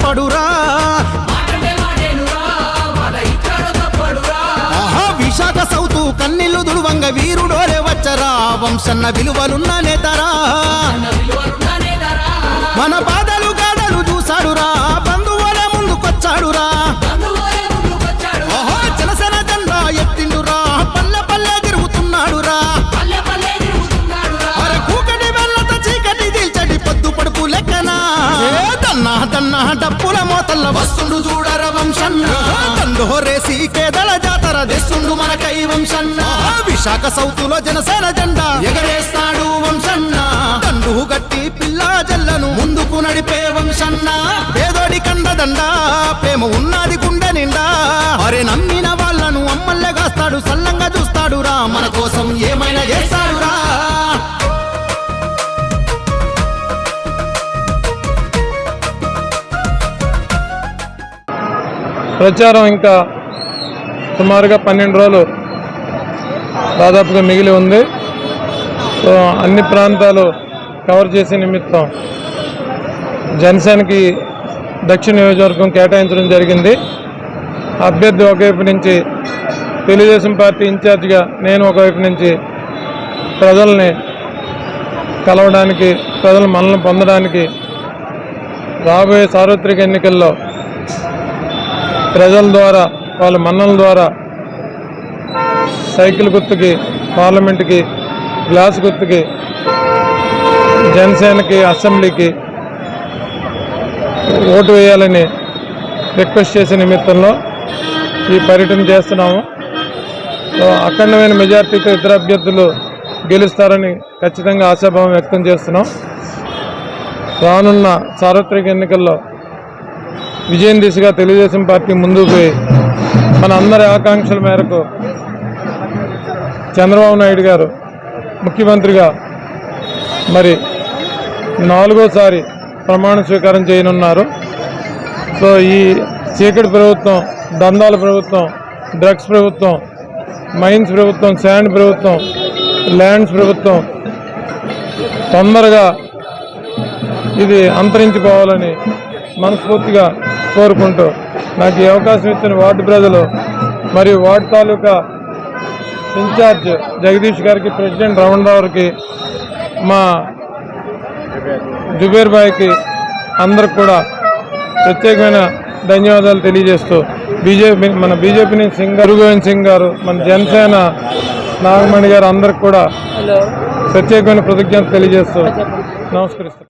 తప్పడురా. Visakha south కన్నీళ్ళు దుడువంగ వీరుడోరే వచ్చరా. వంశన్న విలువలున్న నేతరా. డప్పుల మోతల్ల వస్తుండు చూడర వంశన్న. దండోరేసి కేదల జాతర తెస్తుండు మనకై వంశన్న. విశాఖ సౌతులో జనసేన జెండా ఎగరేస్తాడు వంశన్న. దండు గట్టి పిల్ల జల్లను ముందుకు నడిపే వంశన్న. పేదోడి కండదండ ప్రేమ ఉన్న ప్రచారం ఇంకా సుమారుగా పన్నెండు రోజులు దాదాపుగా మిగిలి ఉంది. సో అన్ని ప్రాంతాలు కవర్ చేసే నిమిత్తం జనసేనకి దక్షిణ నియోజకవర్గం కేటాయించడం జరిగింది. అభ్యర్థి ఒకవైపు నుంచి తెలుగుదేశం పార్టీ ఇన్ఛార్జిగా నేను ఒకవైపు నుంచి ప్రజల్ని కలవడానికి ప్రజల మనల్ని పొందడానికి రాబోయే సార్వత్రిక ఎన్నికల్లో ప్రజల ద్వారా వాళ్ళ మన్నల ద్వారా సైకిల్ గుర్తుకి పార్లమెంట్కి గ్లాస్ గుర్తుకి జనసేనకి అసెంబ్లీకి ఓటు వేయాలని రిక్వెస్ట్ చేసే నిమిత్తంలో ఈ పర్యటన చేస్తున్నాము. అఖండమైన మెజార్టీతో ఇతర అభ్యర్థులు గెలుస్తారని ఖచ్చితంగా ఆశాభావం వ్యక్తం చేస్తున్నాం. రానున్న సార్వత్రిక ఎన్నికల్లో విజయం దిశగా తెలుగుదేశం పార్టీ ముందుకు పోయి మన అందరి ఆకాంక్షల మేరకు చంద్రబాబు నాయుడు గారు ముఖ్యమంత్రిగా మరి నాలుగోసారి ప్రమాణ స్వీకారం చేయనున్నారు. సో ఈ చీకటి ప్రభుత్వం దందాల ప్రభుత్వం డ్రగ్స్ ప్రభుత్వం మైన్స్ ప్రభుత్వం శాండ్ ప్రభుత్వం ల్యాండ్స్ ప్రభుత్వం తొందరగా ఇది అంతరించిపోవాలని మనస్ఫూర్తిగా కోరుకుంటూ నాకు ఈ అవకాశం ఇచ్చిన వార్డు ప్రజలు మరియు వార్డు తాలూకా ఇన్ఛార్జ్ జగదీష్ గారికి ప్రెసిడెంట్ రమణ గారికి మా జుబేర్ బాయ్కి అందరికి కూడా ప్రత్యేకమైన ధన్యవాదాలు తెలియజేస్తూ బీజేపీ మన బీజేపీ నుంచి సింగ్ గారు గోవింద్ సింగ్ గారు మన జనసేన నాగమణి గారు అందరికి కూడా ప్రత్యేకమైన కృతజ్ఞత తెలియజేస్తూ నమస్కరిస్తాను